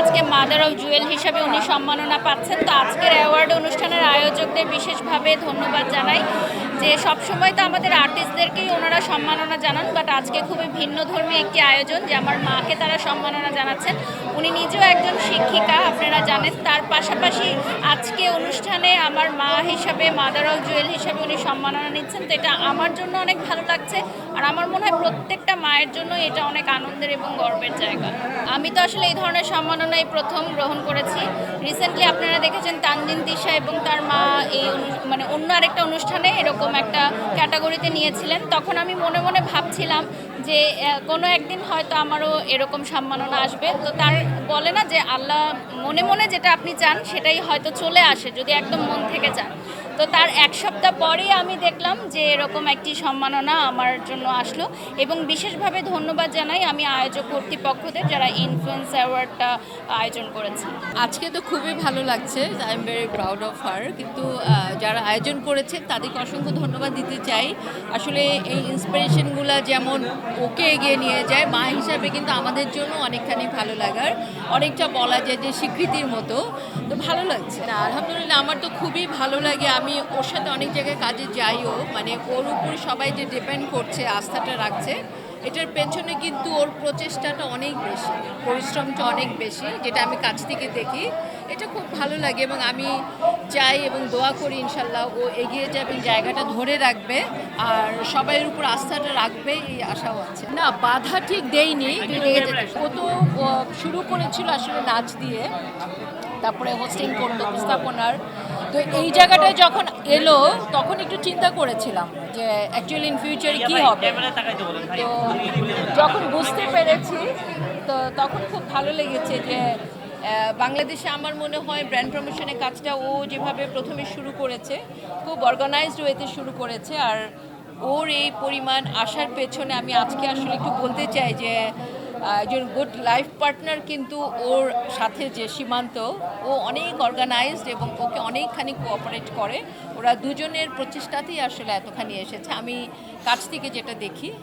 আজকে mother of Jewel হিসাবে উনি সম্মাননা পাচ্ছেন। তো আজকের অ্যাওয়ার্ড অনুষ্ঠানের আয়োজকদের বিশেষভাবে ধন্যবাদ জানাই। যে সবসময় তো আমাদের আর্টিস্টদেরকেই ওনারা সম্মাননা জানান বাট আজকে খুবই ভিন্ন ধর্মী একটি আয়োজন যে আমার মাকে তারা সম্মাননা জানাচ্ছেন। উনি নিজেও একজন শিক্ষিকা, আপনারা জানেন। তার পাশাপাশি আজকে অনুষ্ঠানে আমার মা হিসাবে মাদার অফ জুয়েল হিসাবে উনি সম্মাননা নিচ্ছেন। তো এটা আমার জন্য অনেক ভালো লাগছে, আর আমার মনে হয় প্রত্যেকটা মায়ের জন্য এটা অনেক আনন্দের এবং গর্বের জায়গা। আমি তো আসলে এই ধরনের সম্মাননাই প্রথম গ্রহণ করেছি। রিসেন্টলি আপনারা দেখেছেন তানজিন দিশা এবং তার মা এই মানে অন্য আরেকটা অনুষ্ঠানে এরকম একটা ক্যাটাগরিতে নিয়েছিলেন। তখন আমি মনে মনে ভাবছিলাম যে কোনো একদিন হয়তো আমারও এরকম সম্মাননা আসবে। তো তার বলে না যে, আল্লাহ মনে মনে যেটা আপনি চান সেটাই হয়তো চলে আসে, যদি একদম মন থেকে চান। তো তার এক সপ্তাহ পরেই আমি দেখলাম যে, এরকম একটি সম্মাননা আমার জন্য আসলো এবং বিশেষভাবে ধন্যবাদ জানাই আমি আয়োজক কর্তৃপক্ষদের যারা ইনফ্লুয়েন্স অ্যাওয়ার্ডটা আয়োজন করেছে। আজকে তো খুবই ভালো লাগছে I am very proud of her কিন্তু যারা আয়োজন করেছে তাদেরকে অসংখ্য ধন্যবাদ দিতে চাই। আসলে এই ইন্সপিরেশনগুলো যেমন ওকে এগিয়ে নিয়ে যায়। মা হিসাবে কিন্তু আমাদের জন্য অনেকখানি ভালো লাগার, অনেকটা বলা যায় যে স্বীকৃতির মতো। তো ভালো লাগছে। না, আলহামদুলিল্লাহ আমার তো খুবই ভালো লাগে। আমি ওর সাথে অনেক জায়গায় কাজে যাইও। মানে ওর উপর সবাই যে ডিপেন্ড করছে, আস্থাটা রাখছে, এটার পেছনে কিন্তু ওর প্রচেষ্টাটা অনেক বেশি, পরিশ্রমটা অনেক বেশি, যেটা আমি কাছ থেকে দেখি। এটা খুব ভালো লাগে এবং আমি চাই এবং দোয়া করি ইনশাল্লাহ ও এগিয়ে যাবে জায়গাটা ধরে রাখবে আর সবাইয়ের উপর আস্থাটা রাখবে এই আশাও আছে। না বাধা ঠিক দেয়নি। ও তো শুরু করেছিল আসলে নাচ দিয়ে তারপরে হোস্টিং করল উপস্থাপনার। তো এই জায়গাটায় যখন এলো তখন একটু চিন্তা করেছিলাম যে অ্যাকচুয়ালি ইন ফিউচারে কি হবে। তো যখন বুঝতে পেরেছি তো তখন খুব ভালো লেগেছে যে বাংলাদেশে আমার মনে হয় ব্র্যান্ড প্রমোশনের কাজটা ও যেভাবে প্রথমে শুরু করেছে, খুব অর্গানাইজড ওয়েতে শুরু করেছে। আর ওর এই পরিমাণ আসার পেছনে আমি আজকে আসলে একটু বলতে চাই যে একজন গুড লাইফ পার্টনার কিন্তু ওর সাথে যে সীমান্ত, ও অনেক অর্গানাইজড এবং ওকে অনেকখানি কোঅপারেট করে। ওরা দুজনের প্রচেষ্টাতেই আসলে এতখানি এসেছে। আমি কাছ থেকে যেটা দেখি